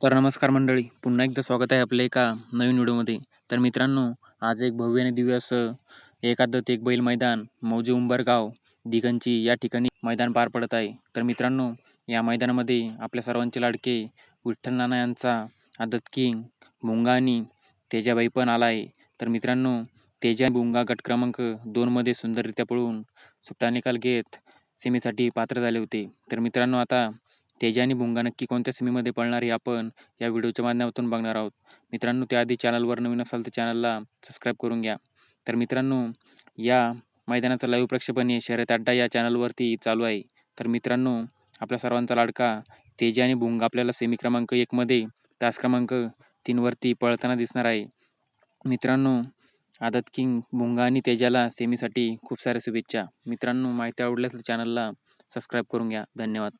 तर नमस्कार मंडळी पुन्हा एकदा स्वागत आहे आपल्या एका नवीन व्हिडिओमध्ये. तर मित्रांनो आज एक भव्य आणि दिव्य असं एकादत एक बैल मैदान मौजे उंबरगाव दिगंची या ठिकाणी मैदान पार पडत आहे. तर मित्रांनो या मैदानामध्ये आपल्या सर्वांचे लाडके विठ्ठल नाना यांचा आदत किंग मुंगा आणि तेजाबाई पण आला आहे. तर मित्रांनो तेजा बुंगा गट क्रमांक दोनमध्ये सुंदररित्या पळून सुट्टा निकाल घेत सेमीसाठी पात्र झाले होते. तर मित्रांनो आता तेजा आणि भुंगा नक्की कोणत्या सेमीमध्ये पळणार हे आपण या व्हिडिओच्या माध्यमातून बघणार आहोत. मित्रांनो त्याआधी चॅनलवर नवीन असाल तर चॅनलला सबस्क्राईब करून घ्या. तर मित्रांनो या मैदानाचं लाईव्ह प्रक्षेपण हे शर्यत अड्डा या चॅनलवरती चालू आहे. तर मित्रांनो आपल्या सर्वांचा लाडका तेजा आणि भुंगा आपल्याला सेमी क्रमांक एकमध्ये तास क्रमांक तीनवरती पळताना दिसणार आहे. मित्रांनो आदत किंग भुंगा आणि तेजाला सेमीसाठी खूप साऱ्या शुभेच्छा. मित्रांनो माहिती आवडल्यास चॅनलला सबस्क्राईब करून घ्या. धन्यवाद.